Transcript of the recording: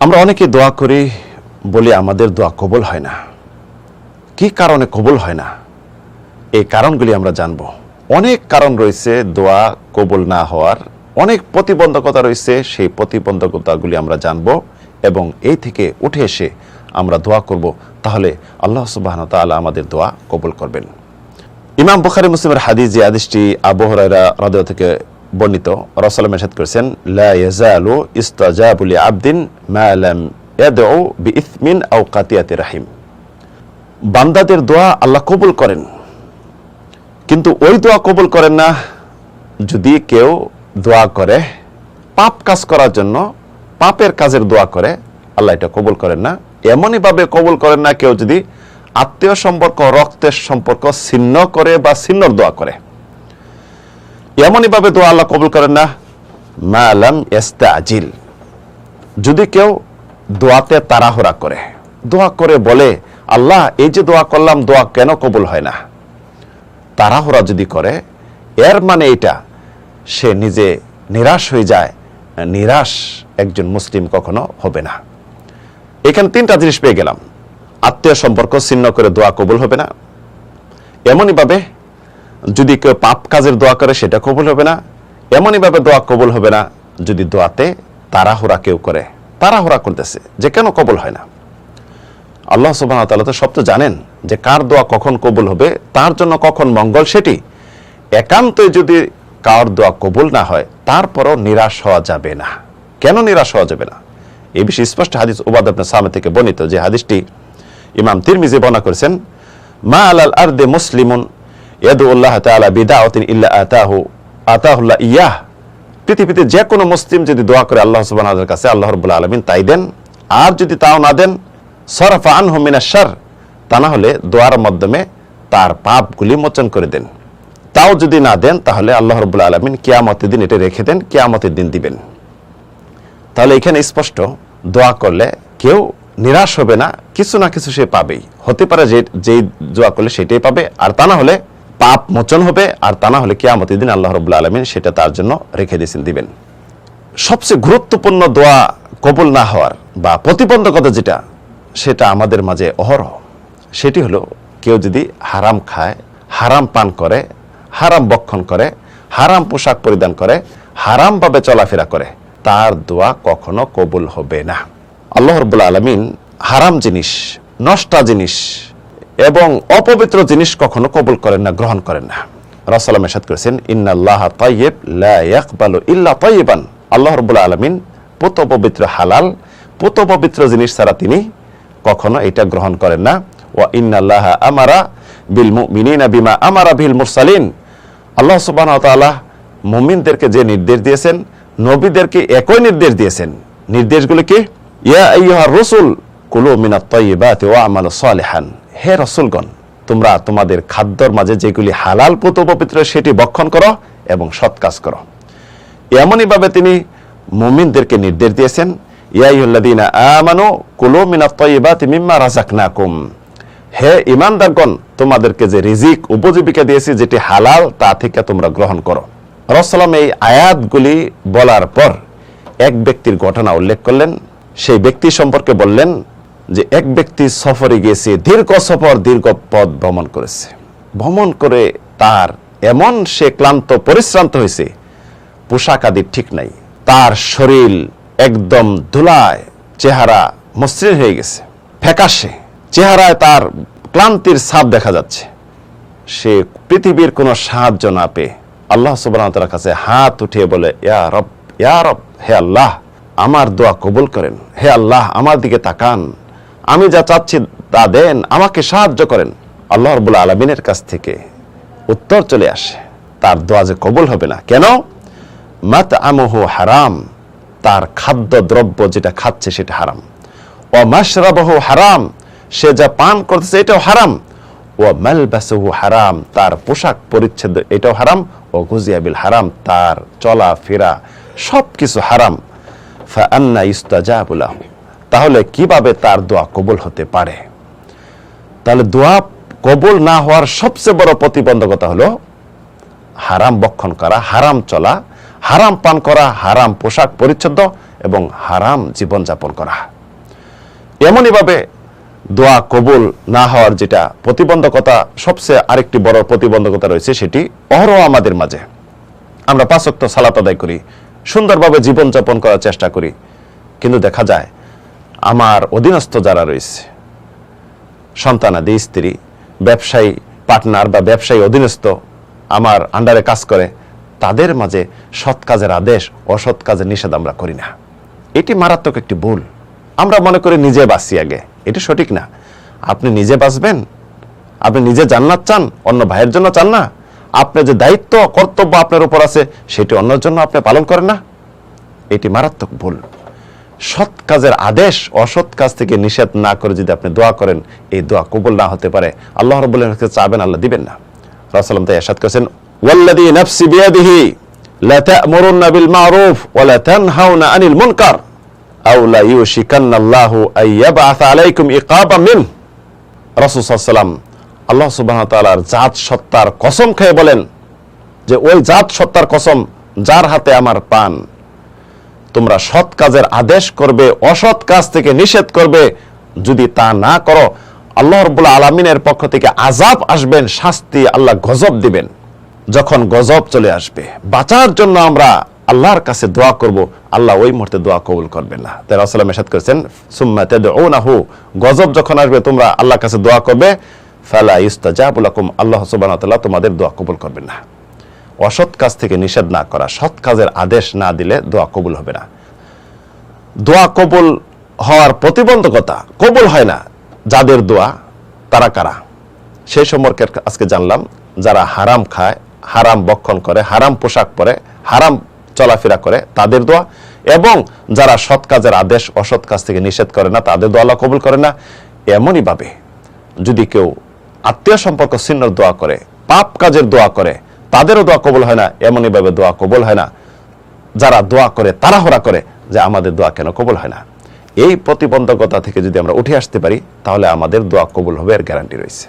আমরা অনেকে দোয়া করি বলে আমাদের দোয়া কবল হয় না। কি কারণে কবল হয় না? এই কারণগুলি আমরা জানব। অনেক কারণ রয়েছে দোয়া কবল না হওয়ার। অনেক প্রতিবন্ধকতা রয়েছে, সেই প্রতিবন্ধকতাগুলি আমরা জানব এবং এই থেকে উঠে এসে আমরা দোয়া করব। তাহলে আল্লাহ সুবাহ তাআলা আমাদের দোয়া কবল করবেন। ইমাম বুখারী মুসলিমের হাদিস যে হাদিসটি আবু হুরায়রা থেকে বর্ণিত। রাসূল মেশাদ করেছেন, লা ইয়াজালু ইস্তাজাবু আবদিন ইয়াদউ আও কাতিয়াতি রাহিম। বান্দাদের দোয়া আল্লাহ কবুল করেন। কিন্তু ওই দোয়া কবুল করেন না, যদি কেউ দোয়া করে, পাপ কাজ করার জন্য পাপের কাজের দোয়া করে, আল্লাহ এটা কবুল করেন না। এমনই ভাবে কবুল করেন না কেউ যদি আত্মীয় সম্পর্ক, রক্তের সম্পর্ক ছিন্ন করে বা ছিন্নর দোয়া করে। এমনই ভাবে দোয়া আল্লাহ কবুল করেন না। আলাম আজিল যদি কেউ দোয়াতে তাড়াহুড়া করে, দোয়া করে বলে, আল্লাহ, এই যে দোয়া করলাম, দোয়া কেন কবুল হয় না? তাড়াহুড়া যদি করে, এর মানে এটা সে নিজে নিরাশ হয়ে যায়। নিরাশ একজন মুসলিম কখনো হবে না। এখানে তিনটা জিনিস পেয়ে গেলাম। আত্মীয় সম্পর্ক ছিন্ন করে দোয়া কবুল হবে না। এমনইভাবে যদি কেউ পাপ কাজের দোয়া করে, সেটা কবুল হবে না। এমনইভাবে দোয়া কবুল হবে না, যদি দোয়াতে তাড়াহুড়া কেউ করে। তাড়াহুড়া করতেছে, যে কেন কবুল হয় না? আল্লাহ সুবাহ তাআলা তো সব তো জানেন যে কার দোয়া কখন কবুল হবে, তার জন্য কখন মঙ্গল সেটি। একান্তই যদি কার দোয়া কবুল না হয়, তারপরও নিরাশ হওয়া যাবে না। কেন নিরাশ হওয়া যাবে না? এই বিষয়ে স্পষ্ট হাদিস উবাদ আপনার সামনে থেকে বর্ণিত যে হাদিসটি ইমাম তিরমিজি বর্ণনা করেছেন, মা আলাল আরদে মুসলিমুন ইয়াদু আল্লাহ তাআলা বিদাওয়াতিন ইল্লা আতাহু আতাহুল্লাহ ইয়াহ। পৃথিবীতে যে কোনো মুসলিম যদি দোয়া করে আল্লাহ তাআলার কাছে, আল্লাহ রাব্বুল আলামিন তাই দেন। আর যদি তাও না দেন, সরফা আনহু মিনাশ তা না হলে দোয়ার মাধ্যমে তার পাপগুলি মোচন করে দেন। তাও যদি না দেন, তাহলে আল্লাহ রবুল্লা আলমিন কিয়ামতের দিন এটা রেখে দেন, কেয়ামতের দিন দিবেন। তাহলে এখানে স্পষ্ট, দোয়া করলে কেউ নিরাশ হবে না, কিছু না কিছু সে পাবেই। হতে পারে যে, যেই দোয়া করলে সেটাই পাবে, আর তা না হলে পাপ মোচন হবে, আর তা না হলে কিয়ামতের দিন আল্লাহ রবুল্লা আলমিন সেটা তার জন্য রেখে দিয়েছেন দিবেন। সবচেয়ে গুরুত্বপূর্ণ দোয়া কবুল না হওয়ার বা প্রতিবন্ধকতা যেটা, সেটা আমাদের মাঝে অহরহ। সেটি হলো, কেউ যদি হারাম খায়, হারাম পান করে, হারাম বক্ষণ করে, হারাম পোশাক পরিধান করে, হারামভাবে চলাফেরা করে, তার দোয়া কখনো কবুল হবে না। আল্লাহ রব্বুল আলমিন হারাম জিনিস, নষ্টা জিনিস এবং অপবিত্র জিনিস কখনো কবুল করেন না, গ্রহণ করেন না। রাসালাম এসাদ করেছেন, ইন্নাল্লাহ তাইয়েব লা ইল্লা তাইয়িবান আল্লাহ রব্বুল আলমিন পুত পবিত্র হালাল, পুত পবিত্র জিনিস ছাড়া তিনি কখনো এটা গ্রহণ করেন না। ওয়া ইন্নাল্লাহ আমারা বিল মুমিনিনা বিমা আমারা বিল মুরসালিন। আল্লাহ সুবহানাহু ওয়া মুমিনদেরকে যে নির্দেশ দিয়েছেন, নবীদেরকে একই নির্দেশ দিয়েছেন। নির্দেশগুলো কি? ইয়া আইয়ুহার রাসূল, কুলু মিনাত তাইয়্যিবাতি ওয়া আমালু সালিহান। হে রাসূলগণ, তোমরা তোমাদের খাদ্যর মাঝে যেগুলি হালাল পুত পবিত্র সেটি বক্ষণ করো এবং সৎ কাজ করো। এমনই ভাবে তিনি মুমিনদেরকে নির্দেশ দিয়েছেন আমানু কুলু মিম্মা হে ইমানদারগণ তোমাদেরকে যে রিজিক উপজীবিকা দিয়েছি যেটি হালাল, তা থেকে তোমরা গ্রহণ করো। রসলাম এই আয়াতগুলি বলার পর এক ব্যক্তির ঘটনা উল্লেখ করলেন। সেই ব্যক্তি সম্পর্কে বললেন যে এক ব্যক্তি সফরে গিয়েছে দীর্ঘ সফর, দীর্ঘ পথ ভ্রমণ করেছে। ভ্রমণ করে তার এমন সে ক্লান্ত, পরিশ্রান্ত হয়েছে, পোশাক আদি ঠিক নাই। তার শরীর একদম ধুলায়, চেহারা মসৃণ হয়ে গেছে। ফ্যাকাশে, চেহারায় তার ক্লান্তির ছাপ দেখা যাচ্ছে। সে পৃথিবীর কোনো সাহায্য না পেয়ে আল্লাহ সুবাহর কাছে হাত উঠিয়ে বলে, ইয়া রব ইয়া রব, হে আল্লাহ, আমার দোয়া কবুল করেন। হে আল্লাহ, আমার দিকে তাকান। আমি যা চাচ্ছি তা দেন, আমাকে সাহায্য করেন। আল্লাহ রবুল্লা আলমিনের কাছ থেকে উত্তর চলে আসে। তার দোয়া যে কবুল হবে না। কেন? মাত আমহু হারাম। তার খাদ্য দ্রব্য যেটা খাচ্ছে সেটা হারাম। ও মাসরাবহু হারাম। সে যা পান করতেছে এটাও হারাম। ও মালবাসহু হারাম। তার পোশাক পরিচ্ছেদ এটাও হারাম। ও গুজিয়াবিল হারাম। তার চলা ফেরা সব কিছু হারাম ফান্না ইস্তাজাবুলাহু তাহলে কীভাবে তার দোয়া কবুল হতে পারে? তাহলে দোয়া কবুল না হওয়ার সবচেয়ে বড় প্রতিবন্ধকতা হলো হারাম বক্ষণ করা, হারাম চলা, হারাম পান করা, হারাম পোশাক পরিচ্ছদ এবং হারাম জীবনযাপন করা। এমনইভাবে দোয়া কবুল না হওয়ার যেটা প্রতিবন্ধকতা, সবচেয়ে আরেকটি বড় প্রতিবন্ধকতা রয়েছে সেটি অহরহ আমাদের মাঝে। আমরা পাঁচক্ত সালাত আদায় করি, সুন্দরভাবে জীবনযাপন করার চেষ্টা করি, কিন্তু দেখা যায় আমার অধীনস্থ যারা রয়েছে সন্তানাদি স্ত্রী, ব্যবসায়ী পার্টনার বা ব্যবসায়ী অধীনস্থ, আমার আন্ডারে কাজ করে, তাদের মাঝে সৎ কাজের আদেশ, অসৎ কাজের নিষেধ আমরা করি না। এটি মারাত্মক একটি ভুল। আমরা মনে করি নিজে বাঁচি আগে। এটি সঠিক না। আপনি নিজে বাঁচবেন, আপনি নিজে জান্নাত চান, অন্য ভাইয়ের জন্য চান না। আপনার যে দায়িত্ব, কর্তব্য আপনার উপর আছে, সেটি অন্যের জন্য আপনি পালন করেন না। এটি মারাত্মক ভুল। সৎ কাজের আদেশ, অসৎ কাজ থেকে নিষেধ না করে যদি আপনি দোয়া করেন, এই দোয়া কবুল না হতে পারে। আল্লাহ রবুল্লাহ চাবেন, আল্লাহ দিবেন না। তাই করেছেন, ওয়াল্লাযী নাফসি বিয়াদিহি বিল মারুফ ওয়া লা তানহাউনা আনিল মুনকার আও লা আলাইকুম মিন। রাসূল সাল্লাল্লাহু আল্লাহ তাআলার জাত সত্তার কসম খেয়ে বলেন যে, ওই জাত সত্তার কসম যার হাতে আমার পান। তোমরা সৎ কাজের আদেশ করবে, অসৎ কাজ থেকে নিষেধ করবে। যদি তা না করো, আল্লাহ রব্বুল আলমিনের পক্ষ থেকে আজাব আসবেন, শাস্তি আল্লাহ গজব দিবেন। যখন গজব চলে আসবে, বাঁচার জন্য আমরা আল্লাহর কাছে দোয়া করব, আল্লাহ ওই মুহূর্তে দোয়া কবুল করবেন না। তাই রাসূলুল্লাহ মেশাদ করেছেন, সুম্মা তাদউনাহু গজব যখন আসবে, তোমরা আল্লাহর কাছে দোয়া করবে, ফালা ইস্তাজাবু লাকুম আল্লাহ তাআলা তোমাদের দোয়া কবুল করবেন না। অসৎ কাজ থেকে নিষেধ না করা, সৎ কাজের আদেশ না দিলে দোয়া কবুল হবে না। দোয়া কবুল হওয়ার প্রতিবন্ধকতা কবুল হয় না। যাদের দোয়া, তারা কারা? সেই সম্পর্কে আজকে জানলাম, যারা হারাম খায়, হারাম বক্ষণ করে, হারাম পোশাক পরে, হারাম চলাফেরা করে, তাদের দোয়া। এবং যারা সৎ কাজের আদেশ, অসৎ কাজ থেকে নিষেধ করে না, তাদের দোয়া কবুল করে না। এমনই ভাবে যদি কেউ আত্মীয় সম্পর্ক ছিন্ন দোয়া করে, পাপ কাজের দোয়া করে তাদেরও দোয়া কবল হয় না, এমনই ভাবে দোয়া কবল হয় না। যারা দোয়া করে, তাড়াহড়া করে যে আমাদের দোয়া কেন কবল হয় না। এই প্রতিবন্ধকতা থেকে যদি আমরা উঠে আসতে পারি, তাহলে আমাদের দোয়া কবুল হবে এর গ্যারান্টি রয়েছে।